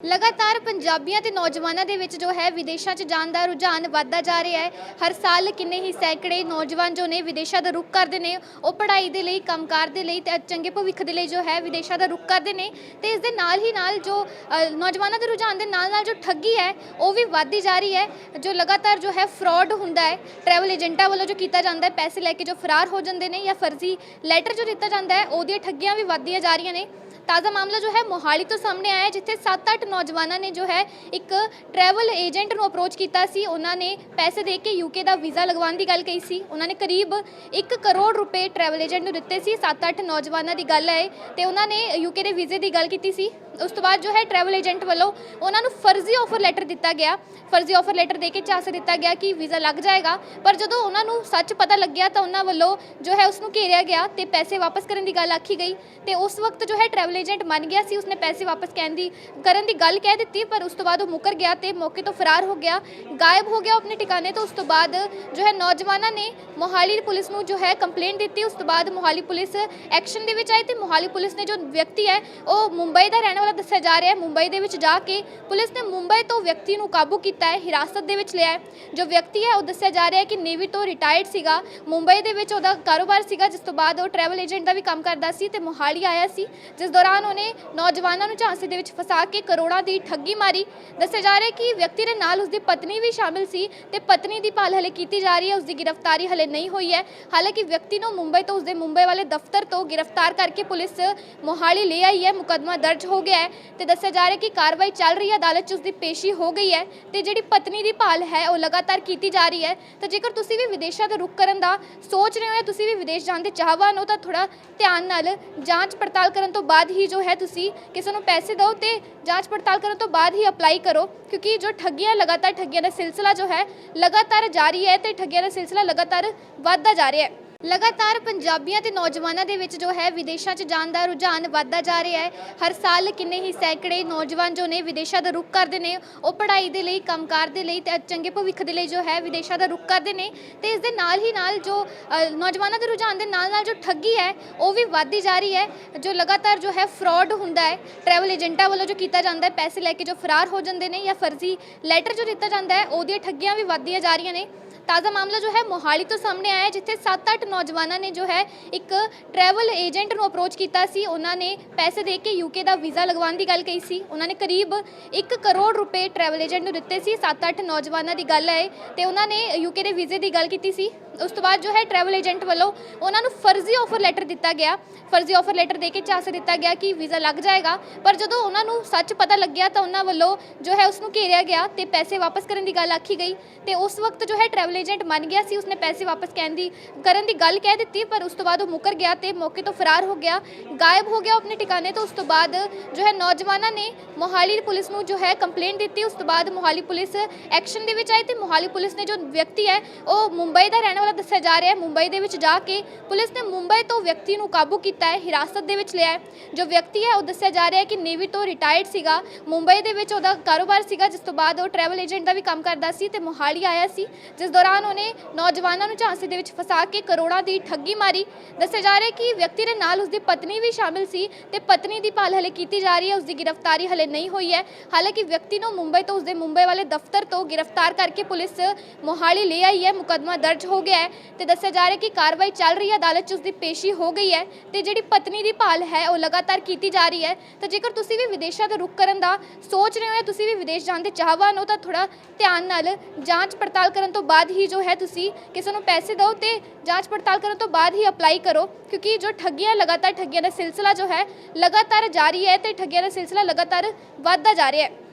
ਲਗਾਤਾਰ ਪੰਜਾਬੀਆਂ ਤੇ ਨੌਜਵਾਨਾਂ ਦੇ ਵਿੱਚ ਜੋ ਹੈ ਵਿਦੇਸ਼ਾਂ 'ਚ ਜਾਣ ਦਾ ਰੁਝਾਨ ਵੱਧਦਾ ਜਾ ਰਿਹਾ ਹੈ। ਹਰ ਸਾਲ ਕਿੰਨੇ ਹੀ ਸੈਂਕੜੇ ਨੌਜਵਾਨ ਜੋ ਨੇ ਵਿਦੇਸ਼ਾਂ ਦਾ ਰੁਖ ਕਰਦੇ ਨੇ ਉਹ ਪੜ੍ਹਾਈ ਦੇ ਲਈ ਕੰਮਕਾਰ ਦੇ ਲਈ ਤੇ ਚੰਗੇ ਭਵਿੱਖ ਦੇ ਲਈ ਜੋ ਹੈ ਵਿਦੇਸ਼ਾਂ ਦਾ ਰੁਖ ਕਰਦੇ ਨੇ ਤੇ ਇਸ ਦੇ ਨਾਲ ਹੀ ਨਾਲ ਜੋ ਅ, ਨੌਜਵਾਨਾਂ ਦੇ ਰੁਝਾਨ ਦੇ ਨਾਲ ਨਾਲ ਜੋ ਠੱਗੀ ਹੈ ਉਹ ਵੀ ਵੱਧਦੀ ਜਾ ਰਹੀ ਹੈ। ਜੋ ਲਗਾਤਾਰ ਜੋ ਹੈ ਫਰਾਡ ਹੁੰਦਾ ਹੈ ਟਰੈਵਲ ਏਜੰਟਾਂ ਵੱਲੋਂ ਜੋ ਕੀਤਾ ਜਾਂਦਾ ਹੈ ਪੈਸੇ ਲੈ ਕੇ ਜੋ ਫਰਾਰ ਹੋ ਜਾਂਦੇ ਨੇ ਜਾਂ ਫਰਜ਼ੀ ਲੈਟਰ ਜੋ ਦਿੱਤਾ ਜਾਂਦਾ ਹੈ ਉਹਦੀਆਂ ਠੱਗੀਆਂ ਵੀ ਵੱਧਦੀਆਂ ਜਾ ਰਹੀਆਂ ਨੇ। ਤਾਜ਼ਾ ਮਾਮਲਾ ਜੋ ਹੈ ਮੋਹਾਲੀ ਤੋਂ ਸਾਹਮਣੇ ਆਇਆ ਹੈ, ਜਿੱਥੇ 7-8 ਨੌਜਵਾਨਾਂ ਨੇ ਜੋ ਹੈ ਇੱਕ ਟਰੈਵਲ ਏਜੰਟ ਨੂੰ ਅਪਰੋਚ ਕੀਤਾ ਸੀ ਉਹਨਾਂ ਨੇ ਪੈਸੇ ਦੇ ਕੇ ਯੂਕੇ ਦਾ ਵੀਜ਼ਾ ਲਗਵਾਉਣ ਦੀ ਗੱਲ ਕਹੀ ਸੀ ਉਹਨਾਂ ਨੇ ਕਰੀਬ 1 ਕਰੋੜ ਰੁਪਏ ਟਰੈਵਲ ਏਜੰਟ ਨੂੰ ਦਿੱਤੇ ਸੀ 7-8 ਨੌਜਵਾਨਾਂ ਦੀ ਗੱਲ ਹੈ ਇਹ, ਤੇ ਉਹਨਾਂ ਨੇ ਯੂਕੇ ਦੇ ਵੀਜ਼ੇ ਦੀ ਗੱਲ ਕੀਤੀ ਸੀ ਉਸ ਤੋਂ ਬਾਅਦ ਜੋ ਹੈ ਟਰੈਵਲ ਏਜੰਟ ਵੱਲੋਂ ਉਹਨਾਂ ਨੂੰ ਫਰਜ਼ੀ ਆਫਰ ਲੈਟਰ ਦਿੱਤਾ ਗਿਆ। ਫਰਜ਼ੀ ਆਫਰ ਲੈਟਰ ਦੇ ਕੇ ਝਾਂਸਾ ਦਿੱਤਾ ਗਿਆ ਕਿ ਵੀਜ਼ਾ ਲੱਗ ਜਾਏਗਾ। ਪਰ ਜਦੋਂ ਉਹਨਾਂ ਨੂੰ ਸੱਚ ਪਤਾ ਲੱਗਿਆ ਤਾਂ ਉਹਨਾਂ ਵੱਲੋਂ ਜੋ ਹੈ ਉਸ ਨੂੰ ਘੇਰਿਆ ਗਿਆ ਤੇ ਪੈਸੇ ਵਾਪਸ ਕਰਨ ਦੀ ਗੱਲ ਆਖੀ ਗਈ। ਤੇ ਉਸ ਵਕਤ ਜੋ ਹੈ ਟਰੈਵਲ ਏਜੰਟ ਮੰਨ ਗਿਆ ਸੀ, ਉਸਨੇ ਪੈਸੇ ਵਾਪਸ ਕਹਿਣ ਦੀ, ਕਰਨ ਦੀ ਗੱਲ ਕਹਿ ਦਿੱਤੀ, ਪਰ ਉਸ ਤੋਂ ਬਾਅਦ ਉਹ ਮੁਕਰ ਗਿਆ ਤੇ ਮੌਕੇ ਤੋਂ ਫਰਾਰ ਹੋ ਗਿਆ। ਗਾਇਬ ਹੋ ਗਿਆ ਉਹ ਆਪਣੇ ਟਿਕਾਣੇ ਤੋਂ, ਉਸ ਤੋਂ ਬਾਅਦ ਜੋ ਹੈ ਨੌਜਵਾਨਾਂ ਨੇ ਮੋਹਾਲੀ ਪੁਲਿਸ ਨੂੰ ਜੋ ਹੈ ਕੰਪਲੇਂਟ ਦਿੱਤੀ। ਉਸ ਤੋਂ ਬਾਅਦ ਮੋਹਾਲੀ ਪੁਲਿਸ ਐਕਸ਼ਨ ਦੇ ਵਿੱਚ ਆਈ ਤੇ ਮੋਹਾਲੀ ਪੁਲਿਸ ਨੇ ਜੋ ਵਿਅਕਤੀ ਹੈ, ਉਹ ਮੁੰਬਈ ਦਾ ਰਹਿਣ ਵਾਲਾ ਦੱਸਿਆ ਜਾ ਰਿਹਾ ਹੈ। ਮੁੰਬਈ ਦੇ ਵਿੱਚ ਜਾ ਕੇ ਪੁਲਿਸ ਨੇ ਮੁੰਬਈ ਤੋਂ ਵਿਅਕਤੀ ਨੂੰ ਕਾਬੂ ਕੀਤਾ ਹੈ, ਹਿਰਾਸਤ ਦੇ ਵਿੱਚ ਲਿਆ ਹੈ। ਜੋ ਵਿਅਕਤੀ ਹੈ, ਉਹ ਦੱਸਿਆ ਜਾ ਰਿਹਾ ਹੈ ਕਿ ਨੇਵੀ ਤੋਂ ਰਿਟਾਇਰਡ ਸੀਗਾ। ਮੁੰਬਈ ਦੇ ਵਿੱਚ ਉਹਦਾ ਕਾਰੋਬਾਰ ਸੀਗਾ, ਜਿਸ ਤੋਂ ਬਾਅਦ ਉਹ ਟਰੈਵਲ ਏਜੰਟ ਦਾ ਵੀ ਕੰਮ ਕਰਦਾ ਸੀ ਤੇ ਮੋਹਾਲੀ ਆਇਆ ਸੀ, ਜਿਸ ਦੌਰਾਨ ਉਹਨੇ ਨੌਜਵਾਨਾਂ ਨੂੰ ਝਾਂਸੇ ਦੇ ਵਿੱਚ ਫਸਾ ਕੇ ਕਰੋੜਾਂ ਦੀ ਠੱਗੀ ਮਾਰੀ। ਦੱਸਿਆ ਜਾ ਰਿਹਾ ਹੈ ਕਿ ਵਿਅਕਤੀ ਦੇ ਨਾਲ ਉਸਦੀ ਪਤਨੀ ਵੀ ਸ਼ਾਮਿਲ ਸੀ ਤੇ ਪਤਨੀ ਦੀ ਭਾਲ ਹਲੇ ਕੀਤੀ ਜਾ ਰਹੀ ਹੈ, ਉਸਦੀ ਗ੍ਰਿਫਤਾਰੀ ਹਲੇ ਨਹੀਂ ਹੋਈ ਹੈ। ਹਾਲਾਂਕਿ ਵਿਅਕਤੀ ਨੂੰ ਮੁੰਬਈ ਤੋਂ ਉਸਦੇ ਮੁੰਬਈ ਵਾਲੇ ਦਫ਼ਤਰ ਤੋਂ ਗ੍ਰਿਫਤਾਰ ਕਰਕੇ ਪੁਲਿਸ ਮੋਹਾਲੀ ਲੈ ਆਈ ਹੈ। ਮੁਕੱਦਮਾ ਦਰਜ ਹੋ ਗਿਆ ਹੈ ਤੇ ਦੱਸਿਆ ਜਾ ਰਿਹਾ ਕਿ ਕਾਰਵਾਈ ਚੱਲ ਰਹੀ ਹੈ, ਅਦਾਲਤ 'ਚ ਉਸਦੀ ਪੇਸ਼ੀ ਹੋ ਗਈ ਹੈ ਤੇ ਜਿਹੜੀ ਪਤਨੀ ਦੀ ਭਾਲ ਹੈ, ਉਹ ਲਗਾਤਾਰ ਕੀਤੀ ਜਾ ਰਹੀ ਹੈ। ਤਾਂ ਜੇਕਰ ਤੁਸੀਂ ਵੀ ਵਿਦੇਸ਼ਾਂ ਦਾ ਰੁਖ ਕਰਨ ਦਾ ਸੋਚ ਰਹੇ ਹੋ ਜਾਂ ਤੁਸੀਂ ਵੀ ਵਿਦੇਸ਼ ਜਾਣ ਦੇ ਚਾਹਵਾਨ ਹੋ, ਤਾਂ ਥੋੜਾ ਧਿਆਨ ਨਾਲ ਜਾਂਚ ਪੜਤਾਲ ਕਰਨ ਤੋਂ ਬਾਅਦ ਹੀ ਜੋ ਹੈ ਤੁਸੀਂ ਕਿਸੇ ਨੂੰ ਪੈਸੇ ਦਿਓ ਤੇ ਜਾਂਚ ਪੜਤਾਲ ਕਰਨ ਤੋਂ ਬਾਅਦ ਹੀ ਅਪਲਾਈ ਕਰੋ। ਕਿਉਂਕਿ ਜੋ ਠੱਗੀਆਂ, ਲਗਾਤਾਰ ਠੱਗੀਆਂ ਦਾ ਸਿਲਸਿਲਾ ਜੋ ਹੈ, ਲਗਾਤਾਰ ਜਾਰੀ ਹੈ ਤੇ ਠੱਗੀਆਂ ਦਾ ਸਿਲਸਿਲਾ ਲਗਾਤਾਰ ਵੱਧਦਾ ਜਾ ਰਿਹਾ ਹੈ। ਲਗਾਤਾਰ ਪੰਜਾਬੀਆਂ ਤੇ ਨੌਜਵਾਨਾਂ ਦੇ ਵਿੱਚ ਜੋ ਹੈ ਵਿਦੇਸ਼ਾਂ 'ਚ ਜਾਣ ਦਾ ਰੁਝਾਨ ਵੱਧਦਾ ਜਾ ਰਿਹਾ ਹੈ। ਹਰ ਸਾਲ ਕਿੰਨੇ ਹੀ ਸੈਂਕੜੇ ਨੌਜਵਾਨ ਜੋ ਨੇ ਵਿਦੇਸ਼ਾਂ ਦਾ ਰੁਖ ਕਰਦੇ ਨੇ ਉਹ ਪੜ੍ਹਾਈ ਦੇ ਲਈ ਕੰਮਕਾਰ ਦੇ ਲਈ ਤੇ ਚੰਗੇ ਭਵਿੱਖ ਦੇ ਲਈ ਜੋ ਹੈ ਵਿਦੇਸ਼ਾਂ ਦਾ ਰੁਖ ਕਰਦੇ ਨੇ ਤੇ ਇਸ ਦੇ ਨਾਲ ਹੀ ਨਾਲ ਜੋ ਅ, ਨੌਜਵਾਨਾਂ ਦੇ ਰੁਝਾਨ ਦੇ ਨਾਲ ਨਾਲ ਜੋ ਠੱਗੀ ਹੈ ਉਹ ਵੀ ਵੱਧਦੀ ਜਾ ਰਹੀ ਹੈ। ਜੋ ਲਗਾਤਾਰ ਜੋ ਹੈ ਫਰਾਡ ਹੁੰਦਾ ਹੈ ਟਰੈਵਲ ਏਜੰਟਾਂ ਵੱਲੋਂ ਜੋ ਕੀਤਾ ਜਾਂਦਾ ਹੈ ਪੈਸੇ ਲੈ ਕੇ ਜੋ ਫਰਾਰ ਹੋ ਜਾਂਦੇ ਨੇ ਜਾਂ ਫਰਜ਼ੀ ਲੈਟਰ ਜੋ ਦਿੱਤਾ ਜਾਂਦਾ ਹੈ ਉਹਦੀਆਂ ਠੱਗੀਆਂ ਵੀ ਵੱਧਦੀਆਂ ਜਾ ਰਹੀਆਂ ਨੇ। ਤਾਜ਼ਾ ਮਾਮਲਾ ਜੋ ਹੈ ਮੋਹਾਲੀ ਤੋਂ ਸਾਹਮਣੇ ਆਇਆ ਹੈ, ਜਿੱਥੇ 7-8 ਨੌਜਵਾਨਾਂ ਨੇ ਜੋ ਹੈ ਇੱਕ ਟਰੈਵਲ ਏਜੰਟ ਨੂੰ ਅਪਰੋਚ ਕੀਤਾ ਸੀ ਉਹਨਾਂ ਨੇ ਪੈਸੇ ਦੇ ਕੇ ਯੂਕੇ ਦਾ ਵੀਜ਼ਾ ਲਗਵਾਉਣ ਦੀ ਗੱਲ ਕਹੀ ਸੀ ਉਹਨਾਂ ਨੇ ਕਰੀਬ 1 ਕਰੋੜ ਰੁਪਏ ਟਰੈਵਲ ਏਜੰਟ ਨੂੰ ਦਿੱਤੇ ਸੀ 7-8 ਨੌਜਵਾਨਾਂ ਦੀ ਗੱਲ ਹੈ ਇਹ, ਤੇ ਉਹਨਾਂ ਨੇ ਯੂਕੇ ਦੇ ਵੀਜ਼ੇ ਦੀ ਗੱਲ ਕੀਤੀ ਸੀ ਉਸ ਤੋਂ ਬਾਅਦ ਜੋ ਹੈ ਟਰੈਵਲ ਏਜੰਟ ਵੱਲੋਂ ਉਹਨਾਂ ਨੂੰ ਫਰਜ਼ੀ ਆਫਰ ਲੈਟਰ ਦਿੱਤਾ ਗਿਆ ਫਰਜ਼ੀ ਆਫਰ ਲੈਟਰ ਦੇ ਕੇ ਝਾਂਸਾ ਦਿੱਤਾ ਗਿਆ ਕਿ ਵੀਜ਼ਾ ਲੱਗ ਜਾਏਗਾ ਪਰ ਜਦੋਂ ਉਹਨਾਂ ਨੂੰ ਸੱਚ ਪਤਾ ਲੱਗਿਆ ਤਾਂ ਉਹਨਾਂ ਵੱਲੋਂ ਜੋ ਹੈ ਉਸ ਨੂੰ ਘੇਰਿਆ ਗਿਆ ਤੇ ਪੈਸੇ ਵਾਪਸ ਕਰਨ ਦੀ ਗੱਲ ਆਖੀ ਗਈ ਤੇ ਉਸ ਵਕਤ ਜੋ ਹੈ ਟਰੈਵਲ ਏਜੰਟ ਮੰਨ ਗਿਆ ਸੀ, ਉਸਨੇ ਪੈਸੇ ਵਾਪਸ ਕਹਿਣ ਦੀ, ਕਰਨ ਦੀ ਗੱਲ ਕਹਿ ਦਿੱਤੀ, ਪਰ ਉਸ ਤੋਂ ਬਾਅਦ ਉਹ ਮੁਕਰ ਗਿਆ ਤੇ ਮੌਕੇ ਤੋਂ ਫਰਾਰ ਹੋ ਗਿਆ, ਗਾਇਬ ਹੋ ਗਿਆ ਆਪਣੇ ਟਿਕਾਣੇ ਤੋਂ, ਉਸ ਤੋਂ ਬਾਅਦ ਜੋ ਹੈ ਨੌਜਵਾਨਾਂ ਨੇ ਮੋਹਾਲੀ ਪੁਲਿਸ ਨੂੰ ਜੋ ਹੈ ਕੰਪਲੇਂਟ ਦਿੱਤੀ, ਉਸ ਤੋਂ ਬਾਅਦ ਮੋਹਾਲੀ ਪੁਲਿਸ ਐਕਸ਼ਨ ਦੇ ਵਿੱਚ ਆਈ ਤੇ ਮੋਹਾਲੀ ਪੁਲਿਸ ਨੇ ਜੋ ਵਿਅਕਤੀ ਹੈ, ਉਹ ਮੁੰਬਈ ਦਾ ਰਹਿਣ ਵਾਲਾ ਦੱਸਿਆ ਜਾ ਰਿਹਾ ਹੈ, ਮੁੰਬਈ ਦੇ ਵਿੱਚ ਜਾ ਕੇ ਪੁਲਿਸ ਨੇ ਮੁੰਬਈ ਤੋਂ ਵਿਅਕਤੀ ਨੂੰ ਕਾਬੂ ਕੀਤਾ ਹੈ, ਹਿਰਾਸਤ ਦੇ ਵਿੱਚ ਲਿਆ ਹੈ। ਜੋ ਵਿਅਕਤੀ ਹੈ, ਉਹ ਦੱਸਿਆ ਜਾ ਰਿਹਾ ਹੈ ਕਿ ਨੇਵੀ ਤੋਂ ਰਿਟਾਇਰਡ ਸੀਗਾ, ਮੁੰਬਈ ਦੇ ਵਿੱਚ ਉਹਦਾ ਕਾਰੋਬਾਰ ਸੀਗਾ, ਜਿਸ ਤੋਂ ਬਾਅਦ ਉਹ ਟਰੈਵਲ ਏਜੰਟ ਦਾ ਵੀ ਕੰਮ ਕਰਦਾ ਸੀ ਤੇ ਮੋਹਾਲੀ ਆਇਆ ਸੀ, ਜਿਸ ਦੌਰਾਨ ਉਹਨੇ ਨੌਜਵਾਨਾਂ ਨੂੰ ਝਾਂਸੇ ਦੇ ਵਿੱਚ ਫਸਾ ਕੇ ਕਰੋੜਾਂ ਦੀ ਠੱਗੀ ਮਾਰੀ। ਦੱਸਿਆ ਜਾ ਰਿਹਾ ਕਿ ਵਿਅਕਤੀ ਦੇ ਨਾਲ ਉਸਦੀ ਪਤਨੀ ਵੀ ਸ਼ਾਮਿਲ ਸੀ ਤੇ ਪਤਨੀ ਦੀ ਭਾਲ ਹਲੇ ਕੀਤੀ ਜਾ ਰਹੀ ਹੈ, ਉਸਦੀ ਗ੍ਰਿਫਤਾਰੀ ਹਲੇ ਨਹੀਂ ਹੋਈ ਹੈ। ਹਾਲਾਂਕਿ ਵਿਅਕਤੀ ਨੂੰ ਮੁੰਬਈ ਤੋਂ ਉਸਦੇ ਮੁੰਬਈ ਵਾਲੇ ਦਫ਼ਤਰ ਤੋਂ ਗ੍ਰਿਫਤਾਰ ਕਰਕੇ ਪੁਲਿਸ ਮੋਹਾਲੀ ਲੈ ਆਈ ਹੈ, ਮੁਕੱਦਮਾ ਦਰਜ ਹੋ ਗਿਆ ਹੈ ਤੇ ਦੱਸਿਆ ਜਾ ਰਿਹਾ ਕਿ ਕਾਰਵਾਈ ਚੱਲ ਰਹੀ ਹੈ, ਅਦਾਲਤ 'ਚ ਉਸਦੀ ਪੇਸ਼ੀ ਹੋ ਗਈ ਹੈ ਤੇ ਜਿਹੜੀ ਪਤਨੀ ਦੀ ਭਾਲ ਹੈ, ਉਹ ਲਗਾਤਾਰ ਕੀਤੀ ਜਾ ਰਹੀ ਹੈ। ਤਾਂ ਜੇਕਰ ਤੁਸੀਂ ਵੀ ਵਿਦੇਸ਼ਾਂ ਦਾ ਰੁਖ ਕਰਨ ਦਾ ਸੋਚ ਰਹੇ ਹੋ ਜਾਂ ਤੁਸੀਂ ਵੀ ਵਿਦੇਸ਼ ਜਾਣ ਦੇ ਚਾਹਵਾਨ ਹੋ, ਤਾਂ ਥੋੜਾ ਧਿਆਨ ਨਾਲ ਜਾਂਚ ਪੜਤਾਲ ਕਰਨ ਤੋਂ ਬਾਅਦ ਹੀ ਹੀ ਜੋ ਹੈ ਤੁਸੀਂ ਕਿਸੇ ਨੂੰ ਪੈਸੇ ਦਿਓ ਤੇ ਜਾਂਚ ਪੜਤਾਲ ਕਰਨ ਤੋਂ ਬਾਅਦ ਹੀ ਅਪਲਾਈ ਕਰੋ, ਕਿਉਂਕਿ ਜੋ ਠੱਗੀਆਂ ਲਗਾਤਾਰ ਠੱਗੀਆਂ ਦਾ ਸਿਲਸਿਲਾ ਜੋ ਹੈ, ਲਗਾਤਾਰ ਜਾਰੀ ਹੈ ਤੇ ਠੱਗੀਆਂ ਦਾ ਸਿਲਸਿਲਾ ਲਗਾਤਾਰ ਵੱਧਦਾ ਜਾ ਰਿਹਾ ਹੈ।